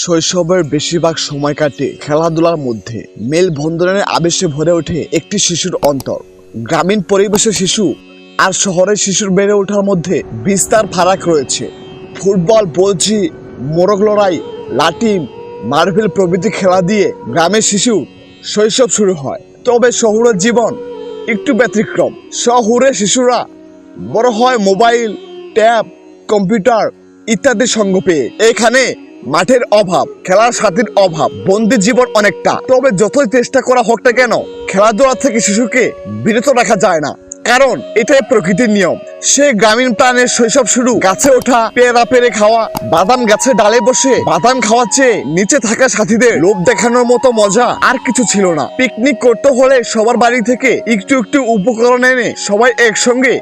শৈশবের বেশিরভাগ সময় কাটে খেলাধুলার মধ্যে। মেলবন্ধনের আবেশে ভরে ওঠে একটি শিশুর অন্তর। গ্রামীণ পরিবেশের শিশু আর শহরের শিশুর বেড়ে ওঠার মধ্যে বিস্তার ফারাক রয়েছে। ফুটবল বলছি মোরগ লড়াই, লাঠি মার্বেল প্রভৃতি খেলা দিয়ে গ্রামের শিশু শৈশব শুরু হয়। তবে শহুরের জীবন একটু ব্যতিক্রম। শহুরে শিশুরা বড় হয় মোবাইল, ট্যাব, কম্পিউটার ইত্যাদি সঙ্গ পেয়ে। এখানে মাঠের অভাব, খেলার সাথীর অভাব বন্দি জীবন অনেকটা। তবে যতই চেষ্টা করা হোক না কেন, খেলাধুলা থেকে শিশুকে বিরত রাখা যায় না। কারণ, এটাই প্রকৃতির নিয়ম। সে গ্রামীণ প্রাণের শৈশব শুরু। গাছে ওঠা, পেয়ারা পেরে খাওয়া, বাদাম গাছে ডালে বসে, বাদাম খাওয়ার চেয়ে নিচে থাকা সাথীদের লোভ দেখানোর মতো মজা আর কিছু ছিল না। পিকনিক করতে হলে সবার বাড়ি থেকে একটু একটু উপকরণ এনে সবাই একসঙ্গে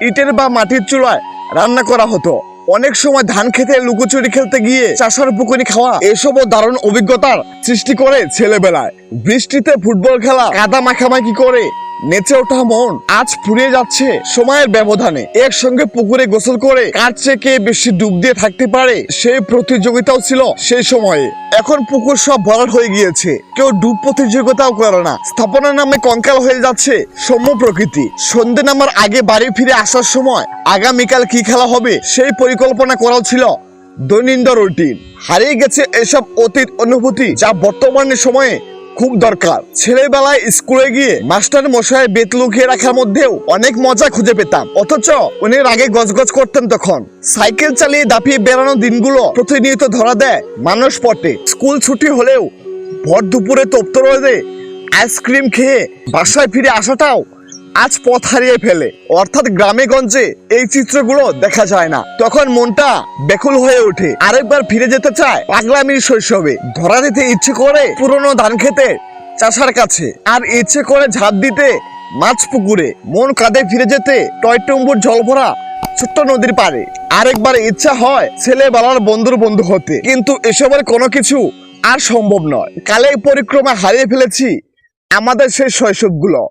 ইটের বা মাটির চুলায় রান্না করা হতো। অনেক সময় ধান খেতে, লুকোচুরি খেলতে গিয়ে চাষার পুকুরি খাওয়া, এসবও দারুণ অভিজ্ঞতার সৃষ্টি করে ছেলেবেলায়। বৃষ্টিতে ফুটবল খেলা, কাদা মাখামাখি করে নেচে ওঠা মন আজ ফুরিয়ে যাচ্ছে সময়ের ব্যবধানে। একসঙ্গে পুকুরে গোসল করে কার চেয়ে বেশি ডুব দিয়ে থাকতে পারে সেই প্রতিযোগিতাও ছিল সেই সময়ে। এখন পুকুর সব ভরাট হয়ে গিয়েছে। কেউ ডুব প্রতিযোগিতাও করে না। স্থাপনার নামে কঙ্কাল হয়ে যাচ্ছে সৌম্য প্রকৃতি। সন্ধে নামার আগে বাড়ি ফিরে আসার সময় আগামীকাল কি খেলা হবে সেই পরিকল্পনা করাও ছিল দৈনন্দিন রুটিন। হারিয়ে গেছে এসব অতীত অনুভূতি যা বর্তমানের সময়ে খুব দরকার। ছেলেবেলায় স্কুলে গিয়ে মাস্টার মশাই বেত লুকিয়ে রাখার মধ্যেও অনেক মজা খুঁজে পেতাম। অথচ উনি আগে গজগজ করতেন তখন। সাইকেল চালিয়ে দাপিয়ে বেড়ানো দিনগুলো প্রতিনিয়ত ধরা দেয় মানুষ পটে। স্কুল ছুটি হলেও ভর দুপুরে তপ্ত রোদে আইসক্রিম খেয়ে বাসায় ফিরে আসাটাও আজ পথ হারিয়ে ফেলে। অর্থাৎ গ্রামে গঞ্জে এই চিত্রগুলো দেখা যায় না। তখন মনটা বেকুল হয়ে ওঠে। আরেকবার ফিরে যেতে চায় পাগলামির শৈশবে। ধরা দিতে ইচ্ছে করে পুরনো ধান খেতে চাষার কাছে। আর ইচ্ছে করে ঝাঁপ দিতে মাছ পুকুরে। মন কাঁধে ফিরে যেতে টয়টম্বুর জল ভরা ছোট্ট নদীর পারে আরেকবার ইচ্ছা হয় ছেলেবেলার বন্ধুর বন্ধু হতে। কিন্তু এসবের কোনো কিছু আর সম্ভব নয়। কালে পরিক্রমা হারিয়ে ফেলেছি আমাদের সেই শৈশবগুলো।